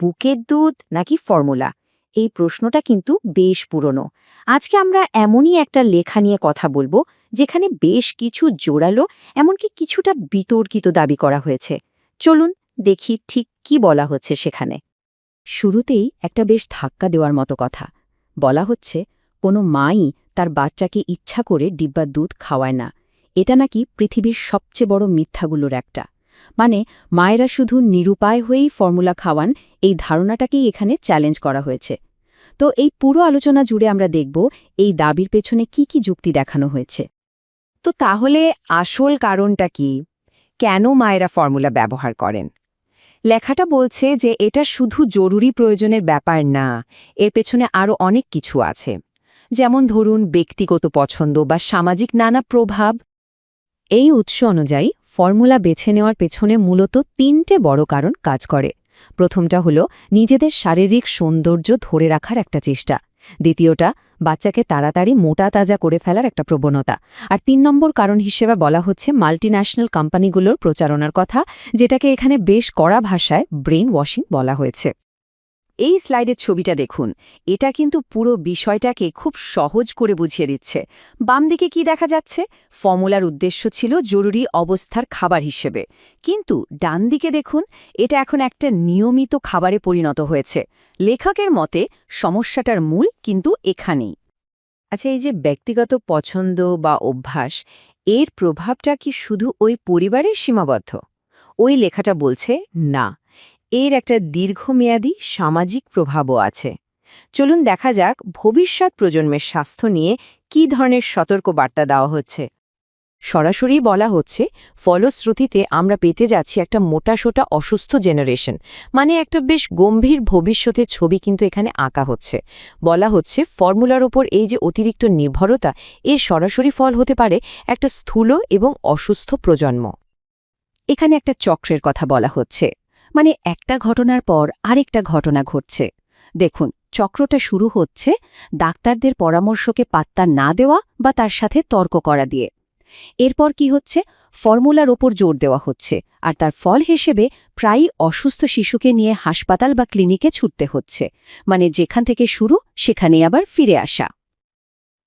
বুকের দুধ নাকি ফর্মুলা? এই প্রশ্নটা কিন্তু বেশ পুরনো। আজকে আমরা এমনই একটা লেখা নিয়ে কথা বলব, যেখানে বেশ কিছু জোরালো এমনকি কিছুটা বিতর্কিত দাবি করা হয়েছে। চলুন দেখি ঠিক কি বলা হচ্ছে সেখানে। শুরুতেই একটা বেশ ধাক্কা দেওয়ার মতো কথা। বলা হচ্ছে, কোনো মাই তার বাচ্চাকে ইচ্ছা করে ডিব্বার দুধ খাওয়ায় না। এটা নাকি পৃথিবীর সবচেয়ে বড় মিথ্যাগুলোর একটা। মানে মায়েরা শুধু নিরুপায় হয়েই ফর্মুলা খাওয়ান, এই ধারণাটাকেই এখানে চ্যালেঞ্জ করা হয়েছে। তো এই পুরো আলোচনা জুড়ে আমরা দেখব এই দাবির পেছনে কি কি যুক্তি দেখানো হয়েছে। তো তাহলে আসল কারণটা কি? কেন মায়েরা ফর্মুলা ব্যবহার করেন? লেখাটা বলছে যে এটা শুধু জরুরি প্রয়োজনের ব্যাপার না, এর পেছনে আরও অনেক কিছু আছে। যেমন ধরুন ব্যক্তিগত পছন্দ বা সামাজিক নানা প্রভাব এই উৎস অনুযায়ী ফর্মুলা বেছে নেওয়ার পেছনে মূলত তিনটে বড় কারণ কাজ করে। প্রথমটা হল নিজেদের শারীরিক সৌন্দর্য ধরে রাখার একটা চেষ্টা। দ্বিতীয়টা, বাচ্চাকে তাড়াতাড়ি মোটা তাজা করে ফেলার একটা প্রবণতা। আর তিন নম্বর কারণ হিসেবে বলা হচ্ছে মাল্টিন্যাশনাল কোম্পানিগুলোর প্রচারণার কথা, যেটাকে এখানে বেশ কড়া ভাষায় ব্রেন ওয়াশিং বলা হয়েছে। এই স্লাইডের ছবিটা দেখুন। এটা কিন্তু পুরো বিষয়টাকে খুব সহজ করে বুঝিয়ে দিচ্ছে। বাম দিকে কি দেখা যাচ্ছে? ফর্মুলার উদ্দেশ্য ছিল জরুরি অবস্থার খাবার হিসেবে। কিন্তু ডান দিকে দেখুন, এটা এখন একটা নিয়মিত খাবারে পরিণত হয়েছে। লেখকের মতে, সমস্যাটার মূল কিন্তু এখানেই। আচ্ছা এই যে ব্যক্তিগত পছন্দ বা অভ্যাস, এর প্রভাবটা কি শুধু ওই পরিবারের সীমাবদ্ধ? ওই লেখাটা বলছে না। এর একটা দীর্ঘমেয়াদী সামাজিক প্রভাবও আছে। চলুন দেখা যাক ভবিষ্যৎ প্রজন্মের স্বাস্থ্য নিয়ে কী ধরনের সতর্ক বার্তা দেওয়া হচ্ছে। সরাসরি বলা হচ্ছে, ফলশ্রুতিতে আমরা পেতে যাচ্ছি একটা মোটাসোটা অসুস্থ জেনারেশন মানে একটা বেশ গম্ভীর ভবিষ্যতের ছবি কিন্তু এখানে আঁকা হচ্ছে। বলা হচ্ছে, ফর্মুলার ওপর এই যে অতিরিক্ত নির্ভরতা, এর সরাসরি ফল হতে পারে একটা স্থূল এবং অসুস্থ প্রজন্ম। এখানে একটা চক্রের কথা বলা হচ্ছে। মানে একটা ঘটনার পর আরেকটা ঘটনা ঘটছে। দেখুন, চক্রটা শুরু হচ্ছে ডাক্তারদের পরামর্শকে পাত্তা না দেওয়া বা তার সাথে তর্ক করা দিয়ে। এরপর কি হচ্ছে? ফর্মুলার ওপর জোর দেওয়া হচ্ছে আর তার ফল হিসেবে প্রায়ই অসুস্থ শিশুকে নিয়ে হাসপাতাল বা ক্লিনিকে ছুটতে হচ্ছে। মানে যেখান থেকে শুরু সেখানে আবার ফিরে আসা।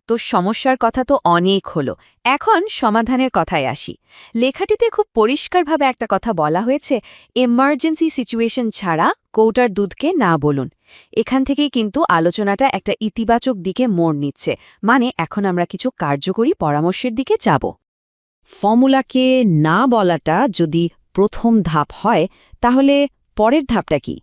তো সমস্যার কথা তো অনেক হলো। এখন সমাধানের কথায় আসি। লেখাটিতে খুব পরিষ্কারভাবে একটা কথা বলা হয়েছে, এমার্জেন্সি সিচুয়েশন ছাড়া কৌটার দুধকে না বলুন। এখান থেকেই কিন্তু আলোচনাটা একটা ইতিবাচক দিকে মোড় নিচ্ছে। মানে এখন আমরা কিছু কার্যকরী পরামর্শের দিকে যাব। ফর্মুলাকে না বলাটা যদি প্রথম ধাপ হয়, তাহলে পরের ধাপটা কি?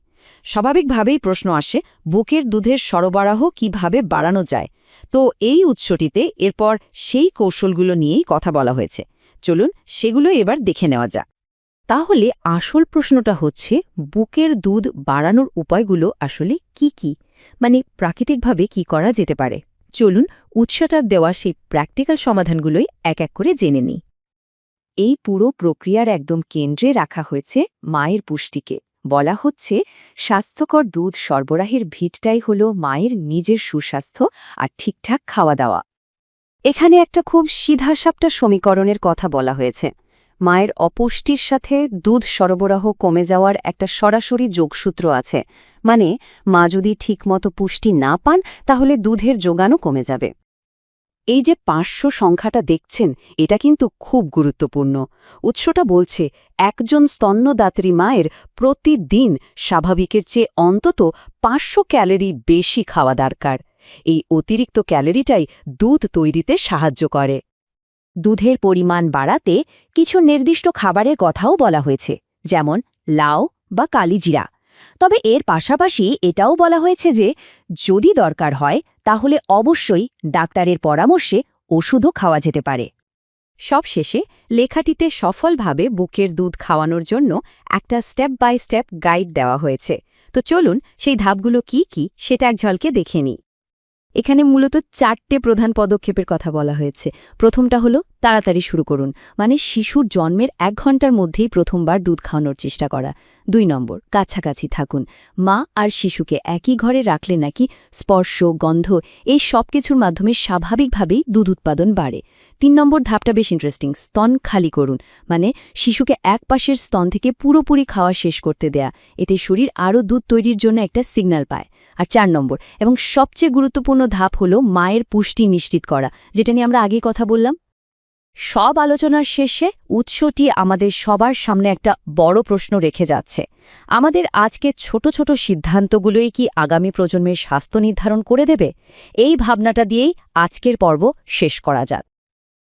স্বাভাবিকভাবেই প্রশ্ন আসে, বুকের দুধের সরবরাহ কীভাবে বাড়ানো যায়? তো এই উৎসটিতে এরপর সেই কৌশলগুলো নিয়েই কথা বলা হয়েছে। চলুন সেগুলো এবার দেখে নেওয়া যাক। তাহলে আসল প্রশ্নটা হচ্ছে, বুকের দুধ বাড়ানোর উপায়গুলো আসলে কি কি? মানে প্রাকৃতিকভাবে কি করা যেতে পারে? চলুন উৎসটা দেওয়া সেই প্র্যাকটিক্যাল সমাধানগুলোই এক এক করে জেনে নিই। এই পুরো প্রক্রিয়ার একদম কেন্দ্রে রাখা হয়েছে মায়ের পুষ্টিকে। বলা হচ্ছে, স্বাস্থ্যকর দুধ সরবরাহের ভিটটাই হল মায়ের নিজের সুস্বাস্থ্য আর ঠিকঠাক খাওয়া দাওয়া। এখানে একটা খুব সিধাসাপটা সমীকরণের কথা বলা হয়েছে। মায়ের অপুষ্টির সাথে দুধ সরবরাহ কমে যাওয়ার একটা সরাসরি যোগসূত্র আছে। মানে মা যদি ঠিকমতো পুষ্টি না পান, তাহলে দুধের যোগানও কমে যাবে। এই যে পাঁচশো সংখ্যাটা দেখছেন, এটা কিন্তু খুব গুরুত্বপূর্ণ। উৎসটা বলছে, একজন স্তন্যদাত্রী মায়ের প্রতিদিন স্বাভাবিকের চেয়ে অন্তত পাঁচশো ক্যালোরি বেশি খাওয়া দরকার। এই অতিরিক্ত ক্যালোরিটাই দুধ তৈরিতে সাহায্য করে। দুধের পরিমাণ বাড়াতে কিছু নির্দিষ্ট খাবারের কথাও বলা হয়েছে, যেমন লাউ বা কালিজিরা। তবে এর পাশাপাশি এটাও বলা হয়েছে যে, যদি দরকার হয়, তাহলে অবশ্যই ডাক্তারের পরামর্শে ওষুধও খাওয়া যেতে পারে। সবশেষে, লেখাটিতে সফলভাবে বুকের দুধ খাওয়ানোর জন্য একটা স্টেপ বাই স্টেপ গাইড দেওয়া হয়েছে। তো চলুন সেই ধাপগুলো কি কি সেটা এক ঝলকে দেখে নিই। এখানে মূলত চারটে প্রধান পদক্ষেপের কথা বলা হয়েছে। প্রথমটা হলো, তাড়াতাড়ি শুরু করুন। মানে শিশুর জন্মের এক ঘণ্টার মধ্যেই প্রথমবার দুধ খাওয়ানোর চেষ্টা করা। দুই নম্বর, কাছাকাছি থাকুন। মা আর শিশুকে একই ঘরে রাখলে নাকি স্পর্শ, গন্ধ, এই সব কিছুর মাধ্যমে স্বাভাবিকভাবেই দুধ উৎপাদন বাড়ে। তিন নম্বর ধাপটা বেশ ইন্টারেস্টিং স্তন খালি করুন। মানে শিশুকে এক পাশের স্তন থেকে পুরোপুরি খাওয়া শেষ করতে দেয়া। এতে শরীর আরও দুধ তৈরির জন্য একটা সিগন্যাল পায়। আর চার নম্বর, এবং সবচেয়ে গুরুত্বপূর্ণ ধাপ হলো মায়ের পুষ্টি নিশ্চিত করা, যেটা নিয়ে আমরা আগেই কথা বললাম। সব আলোচনার শেষে উৎসটি আমাদের সবার সামনে একটা বড় প্রশ্ন রেখে যাচ্ছে। আমাদের আজকে ছোট ছোট সিদ্ধান্তগুলোই কি আগামী প্রজন্মের স্বাস্থ্য নির্ধারণ করে দেবে? এই ভাবনাটা দিয়েই আজকের পর্ব শেষ করা যাক।